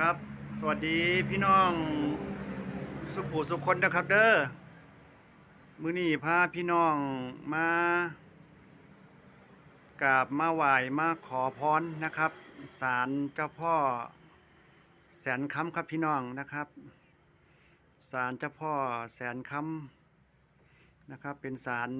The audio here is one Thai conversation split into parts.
ครับ สวัสดีพี่น้องสุขูสุขคนนะครับเด้อมื้อนี้พาพี่น้องมากราบมาไหว้มาขอพรนะครับศาลเจ้าพ่อ แสนคำครับพี่น้องนะครับศาลเจ้าพ่อแสนคำนะครับ เป็นศาล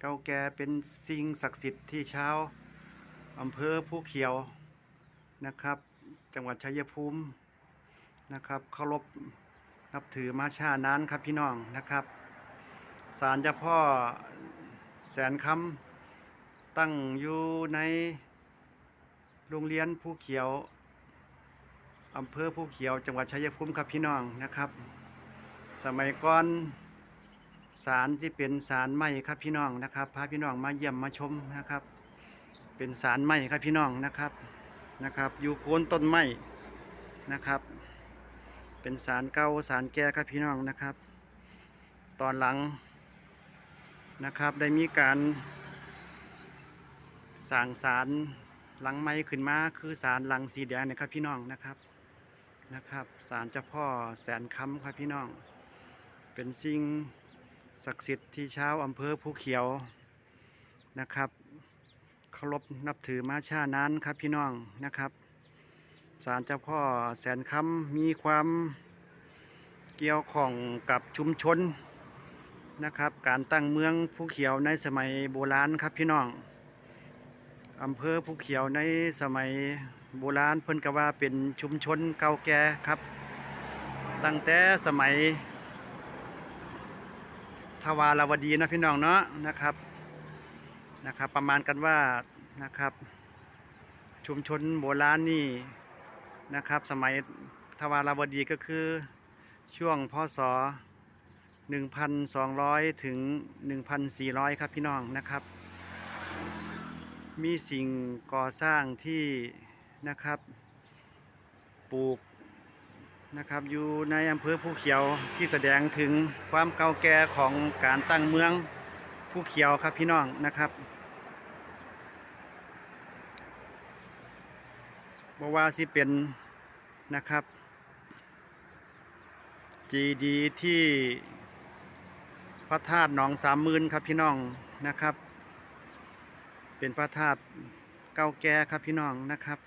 เก่าแก่เป็นสิ่งศักดิ์สิทธิ์ที่ชาวอำเภอผู้เขียวนะครับ จังหวัดชัยภูมินะครับเคารพนับถือมาชานานครับพี่น้องนะครับศาลเจ้าพ่อแสนคำตั้งอยู่ในโรงเรียนผู้เขียวอำเภอผู้เขียวจังหวัดชัยภูมิครับพี่น้องนะครับ สมัยก่อนศาลที่เป็นศาลไม้ครับพี่น้องนะครับพาพี่น้องมาเยี่ยมมาชมนะครับ เป็นศาลไม้ครับพี่น้องนะครับ นะครับ อยู่โคนต้นไม้นะครับ เป็นสารเก่าสารแก่ครับพี่น้องนะครับ ตอนหลังนะครับได้มีการสร้างสารหลังไม้ขึ้นมาคือสารหลังสีแดงนะครับพี่น้องนะครับนะครับสารเจ้าพ่อแสนคำครับพี่น้อง เป็นสิ่งศักดิ์สิทธิ์ที่ชาวอำเภอภูเขียวนะครับ เคารพนับถือมาชานานครับพี่น้องนะครับศาลเจ้าพ่อแสนคำมีความเกี่ยวข้องกับชุมชนนะครับ การตั้งเมืองภูเขียวในสมัยโบราณครับพี่น้องอำเภอภูเขียวในสมัยโบราณเพิ่นก็ว่าเป็นชุมชนเก่าแก่ครับ ตั้งแต่สมัยทวารวดีนะพี่น้องเนาะนะครับ นะครับ ประมาณกันว่านะครับ ชุมชนโบราณนี่นะครับ สมัยทวารวดีก็คือช่วงพศ 1,200 ถึง 1,400 ครับพี่น้องนะครับ มีสิ่งก่อสร้างที่นะครับปลูกนะครับอยู่ในอำเภอภูเขียวที่แสดงถึงความเก่าแก่ของการตั้งเมืองภูเขียวครับพี่น้องนะครับ บว่าสิเป็นนะครับจีดีที่พระธาตุหนองสามหมื่นครับพี่น้องนะครับ เป็นพระธาตุเก่าแก่ครับพี่น้องนะครับ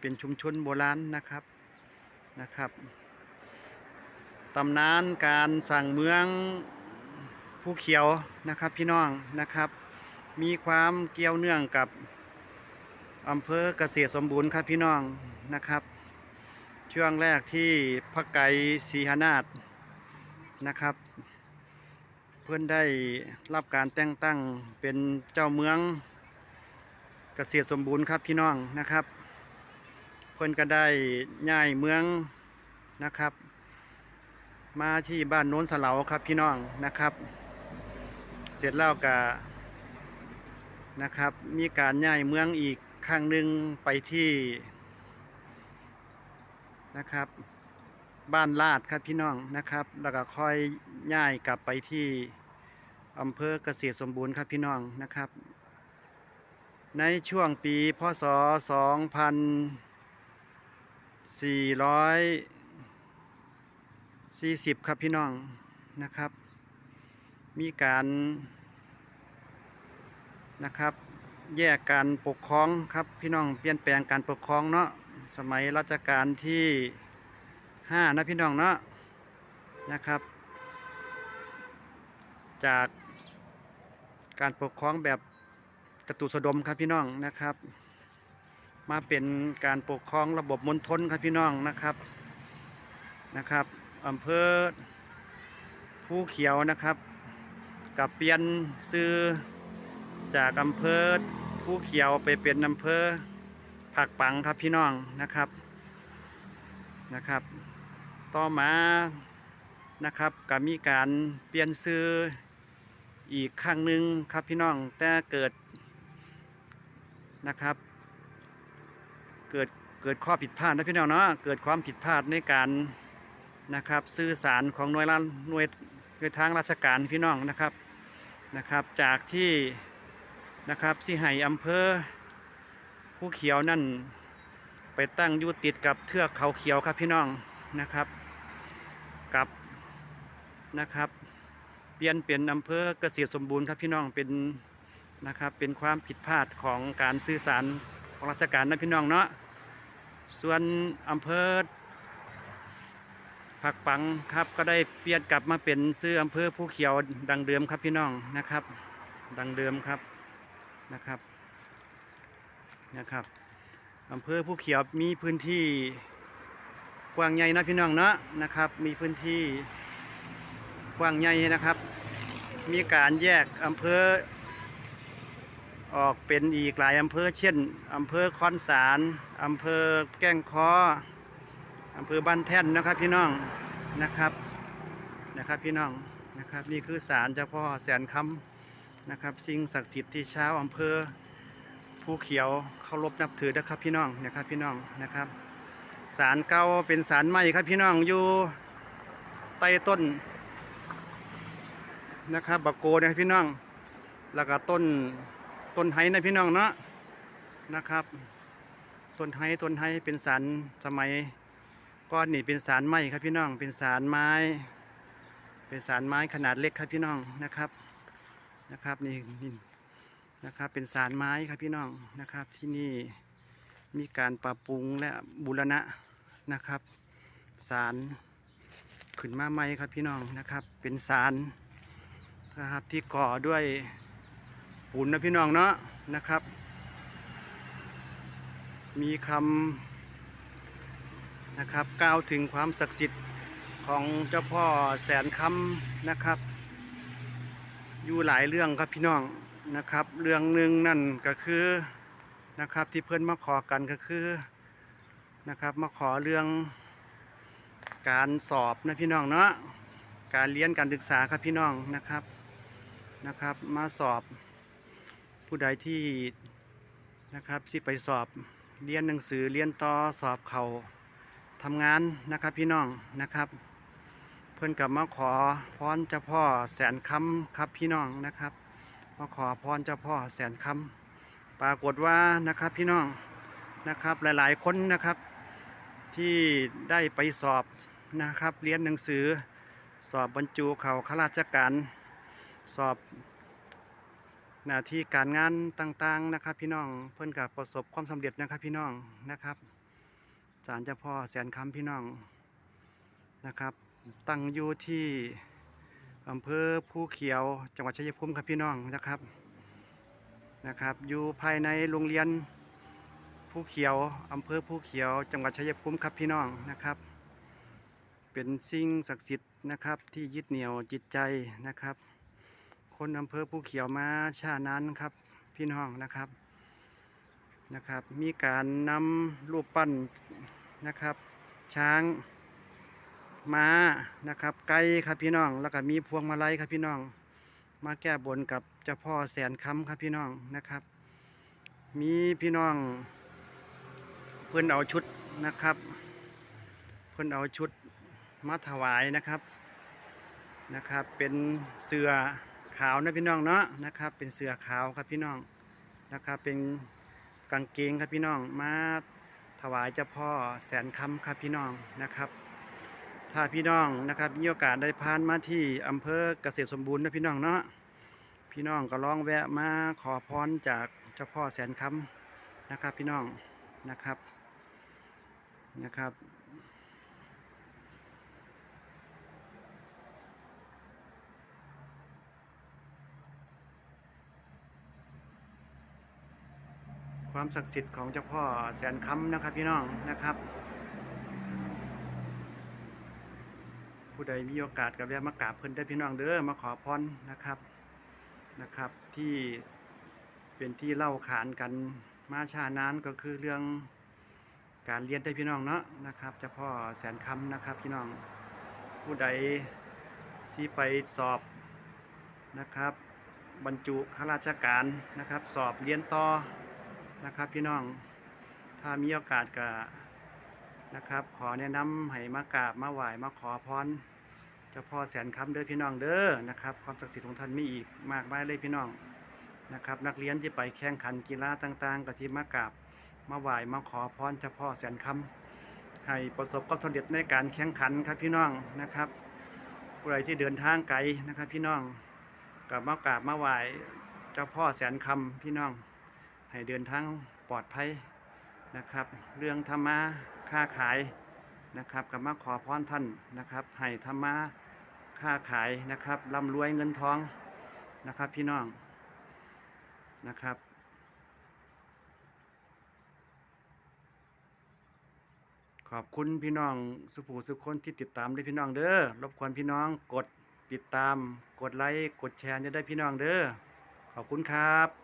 เป็นชุมชนโบราณนะครับนะครับตำนานการสั่งเมืองภูเขียวนะครับพี่น้องนะครับ มีความเกี่ยวเนื่องกับ อำเภอเกษตรสมบูรณ์ครับพี่น้องนะครับ ช่วงแรกที่พระไก่ศรีหนาถนะครับ เพื่อนได้รับการแต่งตั้งเป็นเจ้าเมืองเกษตรสมบูรณ์ครับพี่น้องนะครับ เพื่อนก็ได้ย้ายเมืองนะครับ มาที่บ้านโน้นสะเหลาครับพี่น้องนะครับ เสร็จแล้วก็นะครับ มีการย้ายเมืองอีก ครั้งหนึ่งไปที่นะครับ บ้านลาดครับพี่น้องนะครับ แล้วก็ค่อยย้ายกลับไปที่อำเภอเกษตรสมบูรณ์ครับพี่น้องนะครับ ในช่วงปีพศ 2440 ครับพี่น้องนะครับ มีการนะครับ แยกการปกครองครับพี่น้องเปลี่ยนแปลงการปกครองเนาะสมัยรัชกาลที่ห้านะพี่น้องเนาะนะครับ จากการปกครองแบบจตุสดมครับพี่น้องนะครับ มาเป็นการปกครองระบบมณฑลครับพี่น้องนะครับนะครับอำเภอผู้เขียวนะครับกับเปลี่ยนซื้อจากอำเภอ ผู้เขียวไปเป็นอำเภอผักปังครับพี่น้องนะครับนะครับ ต่อมานะครับก็มีการเปลี่ยนซื้ออีกครั้งหนึ่งครับพี่น้องแต่เกิดนะครับ เกิดเกิดข้อผิดพลาดนะพี่น้องเนาะเกิดความผิดพลาดในการนะครับสื่อสารของหน่วยรัฐหน่วยหน่วยทางราชการพี่น้องนะครับนะครับ จากที่ นะครับที่ให้อำเภอผู้เขียวนั่นไปตั้งอยู่ติดกับเทือกเขาเขียวครับพี่น้องนะครับ กับนะครับ เปลี่ยนเป็นอำเภอเกษตรสมบูรณ์ครับพี่น้องเป็นนะครับเป็นความผิดพลาดของการสื่อสารของราชการนะพี่น้องเนาะส่วนอำเภอผักปังครับก็ได้เปลี่ยนกลับมาเป็นชื่ออำเภอผู้เขียวดังเดิมครับพี่น้องนะครับ ดังเดิมครับ นะครับนะครับอำเภอผู้เขียวมีพื้นที่กว้างใหญ่นะพี่น้องเนาะนะครับ มีพื้นที่กว้างใหญ่นะครับ มีการแยกอำเภอ ออกเป็นอีกหลายอำเภอเช่นอำเภอคอนสารอำเภอแก้งคออำเภอบ้านแท่นนะครับพี่น้องนะครับนะครับพี่น้องนะครับนี่คือศาลเจ้าพ่อแสนคำ นะครับ สิ่งศักดิ์สิทธิ์ที่ชาวอำเภอภูเขียวเคารพนับถือนะครับพี่น้องนะครับพี่น้องนะครับศาลเก่าเป็นศาลใหม่ครับพี่น้องอยู่ใต้ต้นนะครับบักโกนะครับพี่น้อง แล้วก็ต้นต้นไห้นะพี่น้องเนาะนะครับ ต้นไห้ต้นไห้เป็นสารสมัยก้อนนี่เป็นสารไม้ครับพี่น้อง เป็นสารไม้ เป็นสารไม้ขนาดเล็กครับพี่น้องนะครับ นะครับนี่นี่นะครับเป็นสารไม้ครับพี่น้องนะครับที่นี่มีการปรับปรุงและบูรณะนะครับสารขึ้นมาใหม่ครับพี่น้องนะครับเป็นสารนะครับที่ก่อด้วยปูนนะพี่น้องเนาะนะครับ มีคำนะครับกล่าวถึงความศักดิ์สิทธิ์ของเจ้าพ่อแสนคำนะครับ อยู่หลายเรื่องครับพี่น้องนะครับ เรื่องหนึ่งนั่นก็คือนะครับที่เพื่อนมาขอกันก็คือนะครับมาขอเรื่องการสอบนะพี่น้องเนาะการเรียนการศึกษาครับพี่น้องนะครับนะครับ มาสอบผู้ใดที่นะครับที่ไปสอบเรียนหนังสือเรียนต่อสอบเขาทำงานนะครับพี่น้องนะครับ พื่อนกับมาขอพรเจ้าพ่อแสนคำครับพี่น้องนะครับมาขอพรเจ้าพ่อแสนคำปรากฏว่านะครับพี่น้องนะครับหลายๆคนนะครับ ที่ได้ไปสอบนะครับเรียนหนังสือ สอบบรรจุเขาข้าราชการสอบหน้าที่การงานต่างๆนะครับ พี่น้องเพื่อนกับประสบความสำเร็จนะครับพี่น้องนะครับศาลเจ้าพ่อแสนคำพี่น้องนะครับ ตั้งอยู่ที่อำเภอภูเขียว จังหวัดชัยภูมิครับพี่น้องนะครับนะครับ อยู่ภายในโรงเรียนภูเขียวอำเภอภูเขียว จังหวัดชัยภูมิครับพี่น้องนะครับ เป็นสิ่งศักดิ์สิทธิ์นะครับที่ยึดเหนี่ยวจิตใจนะครับ คนอำเภอภูเขียวมาชานั้นครับพี่น้องนะครับนะครับ มีการนำรูปปั้นนะครับ ช้าง ม้านะครับ ไก่ครับพี่น้อง แล้วก็มีพวงมาลัยครับพี่น้อง มาแก้บนกับเจ้าพ่อแสนคำครับพี่น้องนะครับ มีพี่น้อง เพื่อนเอาชุดนะครับ เพื่อนเอาชุดมาถวายนะครับนะครับ เป็นเสือขาวนะพี่น้องเนาะนะครับ เป็นเสือขาวครับพี่น้องนะครับ เป็นกางเกงครับพี่น้องมาถวายเจ้าพ่อแสนคำครับพี่น้องนะครับ ถ้าพี่น้องนะครับมีโอกาสได้ผ่านมาที่อำเภอเกษตรสมบูรณ์นะพี่น้องเนาะพี่น้องก็ลองแวะมาขอพรจากเจ้าพ่อแสนคำนะครับ พี่น้องนะครับนะครับความศักดิ์สิทธิ์ของเจ้าพ่อแสนคำนะครับพี่น้องนะครับ ผู้ใดมีโอกาสก็แวะมากราบเพิ่นได้พี่น้องเด้อมาขอพรนะครับนะครับ ที่เป็นที่เล่าขานกันมาชานานก็คือเรื่องการเรียนได้พี่น้องเนาะนะครับเจ้าพ่อแสนคำนะครับพี่น้องผู้ใดที่ไปสอบนะครับ บรรจุข้าราชการนะครับ สอบเรียนต่อนะครับ พี่น้องถ้ามีโอกาสก็นะครับ ขอแนะนำให้มากราบมาไหว้มาขอพร เจ้าพ่อแสนคำเด้อพี่น้องเด้อนะครับ ความศักดิ์สิทธิ์ของท่านมีอีกมากมายเลยพี่น้องนะครับ นักเรียนที่ไปแข่งขันกีฬาต่าง ๆ ก็ที่มากราบมาไหว้มาขอพรเจ้าพ่อแสนคำให้ประสบความสำเร็จในการแข่งขันครับพี่น้องนะครับผู้ใดที่เดินทางไกลนะครับ พี่น้องกับมากราบมาไหว้เจ้าพ่อแสนคำพี่น้อง ให้เดินทางปลอดภัยนะครับ เรื่องธรรมะค้าขายนะครับกับมาขอพรท่านนะครับให้ธรรมะ ค้าขายนะครับร่ำรวยเงินทองนะครับพี่น้องนะครับ ขอบคุณพี่น้องสุภูสุคนที่ติดตามด้วยพี่น้องเด้อรบกวนพี่น้องกดติดตาม กดไลค์กดแชร์จะได้พี่น้องเด้อขอบคุณครับ